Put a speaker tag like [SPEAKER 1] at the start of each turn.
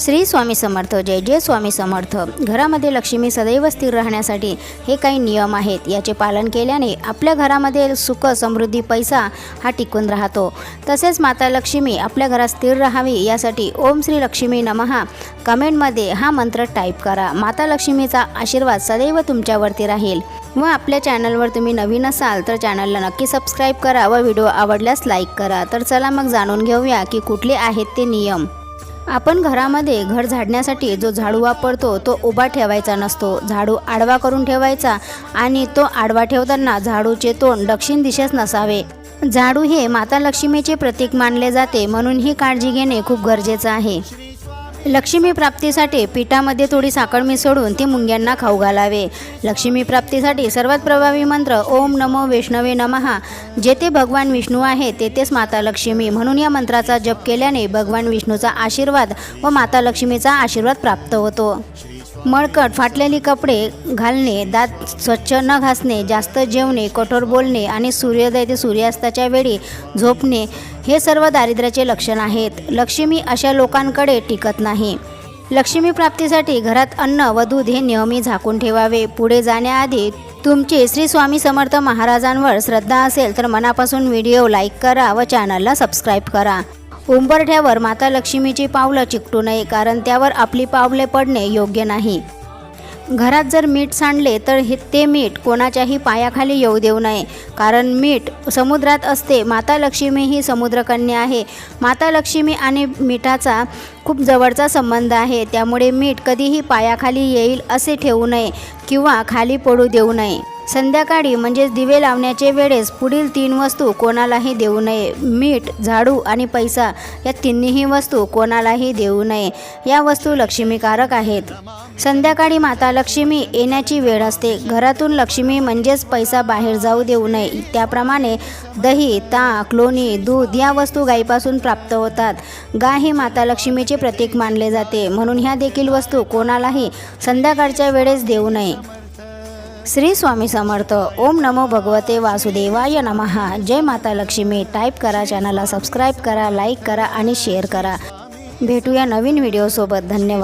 [SPEAKER 1] श्री स्वामी समर्थ जय जय स्वामी समर्थ. घरामध्ये लक्ष्मी सदैव स्थिर राहण्यासाठी हे काही नियम आहेत. याचे पालन केल्याने आपल्या घरामध्ये सुख समृद्धी पैसा हा टिकून राहतो. तसेच माता लक्ष्मी आपल्या घरात स्थिर राहावी यासाठी ओम श्री लक्ष्मी नमहा कमेंटमध्ये हा मंत्र टाईप करा. माता लक्ष्मीचा आशीर्वाद सदैव तुमच्यावरती राहील. व आपल्या चॅनलवर तुम्ही नवीन असाल तर चॅनलला नक्की सबस्क्राईब करा व व्हिडिओ आवडल्यास लाईक करा. तर चला मग जाणून घेऊया की कुठले आहेत ते नियम. आपण घरामध्ये घर झाडण्यासाठी जो झाडू वापरतो तो उभा ठेवायचा नसतो. झाडू आडवा करून ठेवायचा आणि तो आडवा ठेवताना झाडूचे तोंड दक्षिण दिशेस नसावे. झाडू हे माता लक्ष्मीचे प्रतीक मानले जाते म्हणून ही काळजी घेणे खूप गरजेचं आहे. लक्ष्मी प्राप्तीसाठी पिठामध्ये थोडी साखर मिसळून ती मुंग्यांना खाऊ घालावे. लक्ष्मी प्राप्तीसाठी सर्वात प्रभावी मंत्र ओम नमो वैष्णवे नमहा जेथे भगवान विष्णू आहे तेथेच माता लक्ष्मी. म्हणून या मंत्राचा जप केल्याने भगवान विष्णूचा आशीर्वाद व माता लक्ष्मीचा आशीर्वाद प्राप्त होतो. मळकट फाटलेली कपडे घालणे दात स्वच्छ न घासणे जास्त जेवणे कठोर बोलणे आणि सूर्योदय ते सूर्यास्ताच्या वेळी झोपणे हे सर्व दारिद्र्याचे लक्षण आहेत. लक्ष्मी अशा लोकांकडे टिकत नाही. लक्ष्मी प्राप्तीसाठी घरात अन्न व दूध हे नेहमी झाकून ठेवावे. पुढे जाण्याआधी तुमची श्री स्वामी समर्थ महाराजांवर श्रद्धा असेल तर मनापासून व्हिडिओ लाईक करा व चॅनलला सबस्क्राईब करा. उंबरठ्यावर माता लक्ष्मीची पावलं चिकटू नये कारण त्यावर आपली पावले पडणे योग्य नाही. घरात जर मीठ सांडले तर हे ते मीठ कोणाच्याही पायाखाली येऊ देऊ नये. कारण मीठ समुद्रात असते. माता लक्ष्मी ही समुद्रकन्या आहे. माता लक्ष्मी आणि मिठाचा खूप जवळचा संबंध आहे. त्यामुळे मीठ कधीही पायाखाली येईल असे ठेवू नये किंवा खाली पडू देऊ नये. संध्याकाळी म्हणजेच दिवे लावण्याचे वेळेस पुढील तीन वस्तू कोणालाही देऊ नये. मीठ झाडू आणि पैसा या तिन्ही वस्तू कोणालाही देऊ नये. या वस्तू लक्ष्मीकारक आहेत. संध्याकाळी माता लक्ष्मी येण्याची वेळ असते. घरातून लक्ष्मी म्हणजेच पैसा बाहेर जाऊ देऊ नये. त्याप्रमाणे दही ताक लोणी दूध या वस्तू गायीपासून प्राप्त होतात. गाय ही माता लक्ष्मीचे प्रतीक मानले जाते. म्हणून ह्या देखील वस्तू कोणालाही संध्याकाळच्या वेळेस देऊ नये. श्री स्वामी समर्थ. ओम नमो भगवते वासुदेवाय नमहा जय माता लक्ष्मी. टाईप करा चॅनलला सबस्क्राईब करा लाईक करा आणि शेअर करा. भेटूया नवीन व्हिडिओसोबत. धन्यवाद.